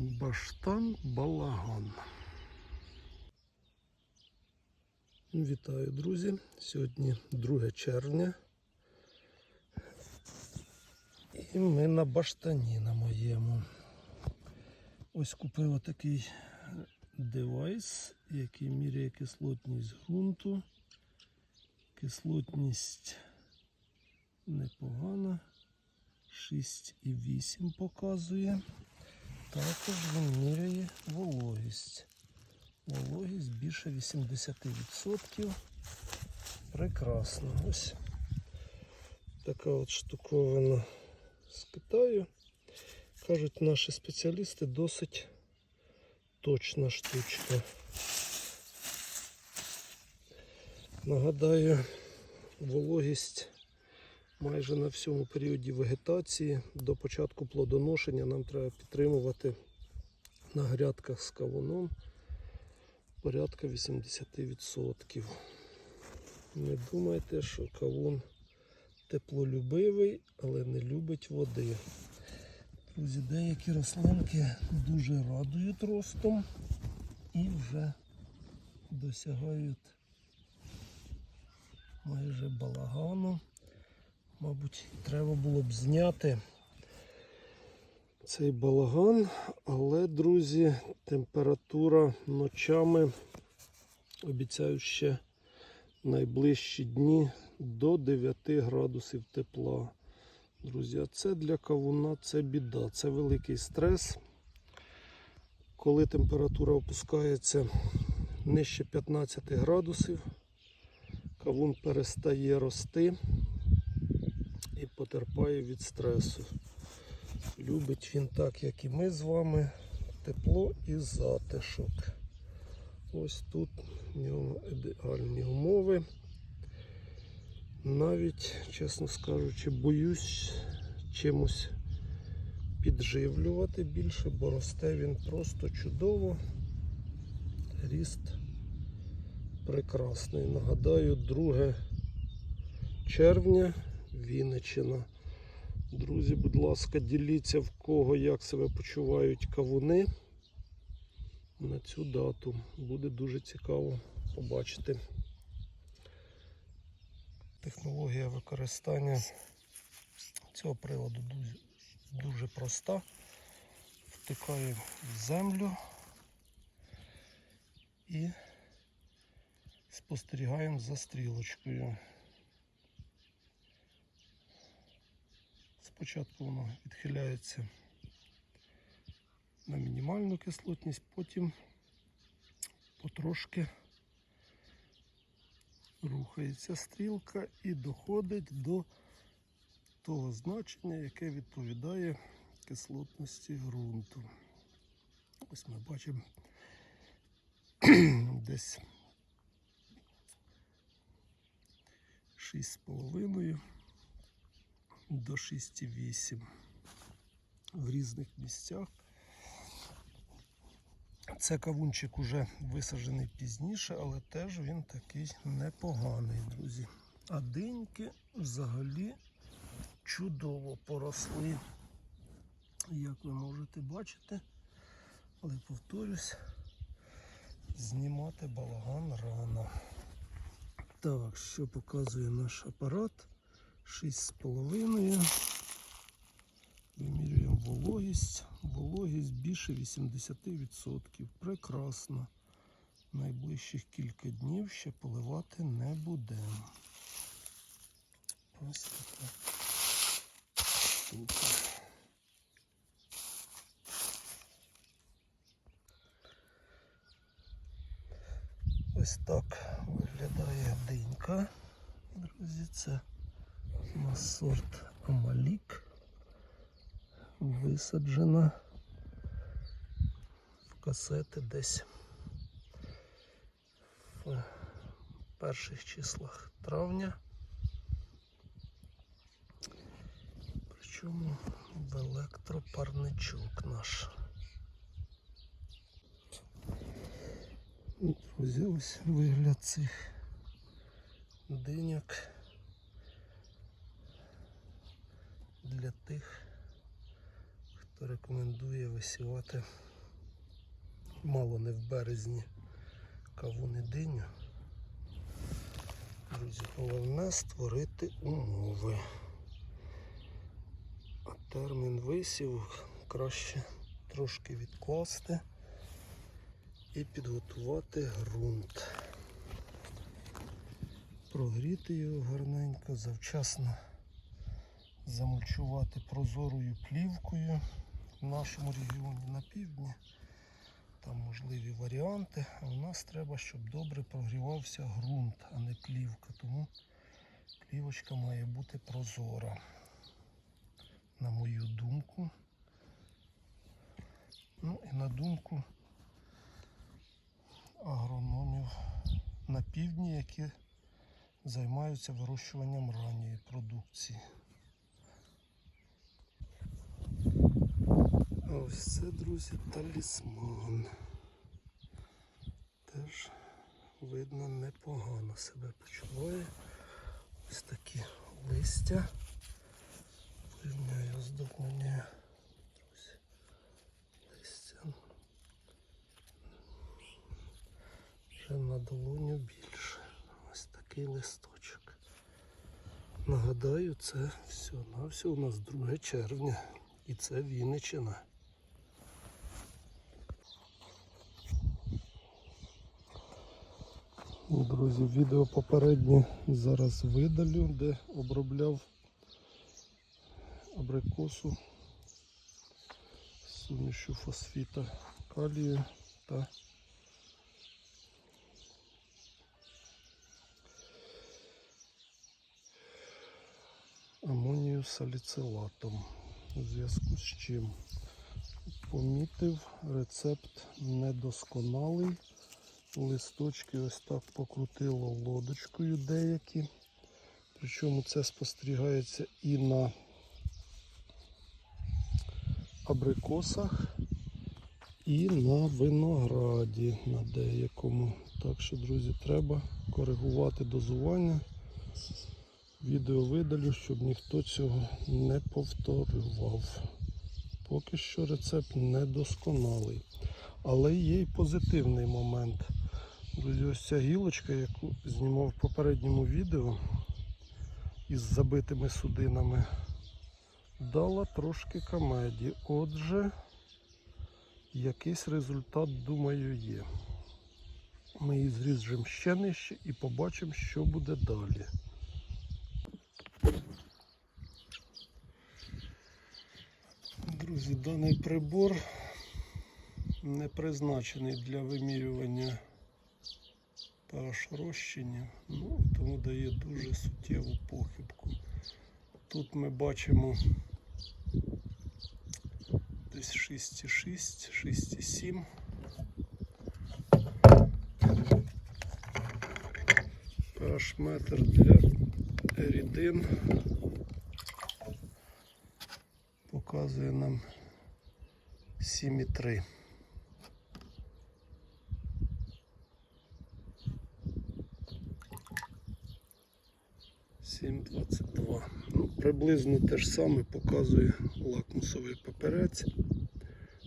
Баштан Балаган. Вітаю, друзі! Сьогодні 2 червня. І ми на баштані на моєму. Ось купив отакий девайс, який міряє кислотність ґрунту. Кислотність непогана. 6,8 показує. Також він міряє вологість. Вологість більше 80%. Прекрасно. Ось така от штуковина з Китаю. Кажуть, наші спеціалісти досить точна штучка. Нагадаю, вологість майже на всьому періоді вегетації до початку плодоношення нам треба підтримувати на грядках з кавуном порядка 80%. Не думайте, що кавун теплолюбивий, але не любить води. Друзі, деякі рослинки дуже радують ростом і вже досягають майже балагану. Мабуть, треба було б зняти цей балаган, але, друзі, температура ночами обіцяють ще найближчі дні до 9 градусів тепла. Друзі, а це для кавуна це біда, це великий стрес. Коли температура опускається нижче 15 градусів, кавун перестає рости потерпає від стресу. Любить він так, як і ми з вами, тепло і затишок. Ось тут в нього ідеальні умови. Навіть, чесно скажучи, боюсь чимось підживлювати більше, бо росте він просто чудово. Ріст прекрасний. Нагадаю, 2 червня Вінниччина. Друзі, будь ласка, діліться в кого як себе почувають кавуни на цю дату. Буде дуже цікаво побачити. Технологія використання цього приладу дуже, проста. Втикаю в землю і спостерігаємо за стрілочкою. Спочатку воно відхиляється на мінімальну кислотність, потім потрошки рухається стрілка і доходить до того значення, яке відповідає кислотності ґрунту. Ось ми бачимо десь 6,5 до 6,8 в різних місцях. Це кавунчик уже висаджений пізніше, але теж він такий непоганий, друзі. А диньки взагалі чудово поросли, як ви можете бачити. Але повторюсь, знімати балаган рано. Так, що показує наш апарат? 6,5. Вимірюємо вологість. Вологість більше 80%. Прекрасно. Найближчих кілька днів ще поливати не будемо. Ось така штука. Ось так виглядає динька. Друзі, це на сорт Амалік висаджена в касети десь в перших числах травня. Причому в електропарничок наш. Друзі, ось вигляд цих диняк для тих, хто рекомендує висівати мало не в березні кавуни диню. Друзі, головне створити умови. А термін висіву краще трошки відкласти і підготувати ґрунт. Прогріти його гарненько, завчасно замульчувати прозорою плівкою в нашому регіоні на півдні. Там можливі варіанти, а у нас треба, щоб добре прогрівався ґрунт, а не плівка. Тому плівочка має бути прозора. На мою думку. Ну і на думку агрономів на півдні, які займаються вирощуванням ранньої продукції. Ось це, друзі, талісман. Теж видно непогано себе почуває. Ось такі листя. Порівняю оздоблення. Друзі. Листя. Вже на долоню більше. Ось такий листочок. Нагадаю, це все на все у нас 2 червня. І це Вінниччина. Ну, Друзі, відео попереднє зараз видалю, де обробляв абрикосу з сумішю фосфіта калію та амонію саліцилатом. У зв'язку з чим помітив рецепт недосконалий. Листочки ось так покрутило лодочкою деякі. Причому це спостерігається і на абрикосах, і на винограді на деякому. Так що, друзі, треба коригувати дозування. Відео видалю, щоб ніхто цього не повторював. Поки що рецепт недосконалий. Але є й позитивний момент. Друзі, ось ця гілочка, яку знімав в попередньому відео із забитими судинами, дала трошки камеді. Отже, якийсь результат, думаю, є. Ми її зріжемо ще нижче і побачимо, що буде далі. Друзі, даний прибор не призначений для вимірювання pH розчинів, ну, тому дає дуже суттєву похибку. Тут ми бачимо десь 6,6, 6,7. pH метр для рідин показує нам 7,3. Сім двадцять два. Ну, приблизно те ж саме показує лакмусовий паперець,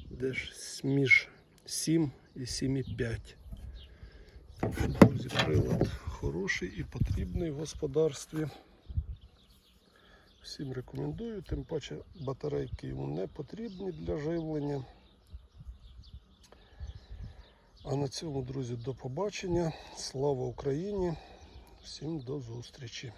де ж між 7 і 7,5. Так що, друзі, прилад хороший і потрібний в господарстві. Всім рекомендую, тим паче батарейки йому не потрібні для живлення. А на цьому, друзі, до побачення. Слава Україні! Всім до зустрічі!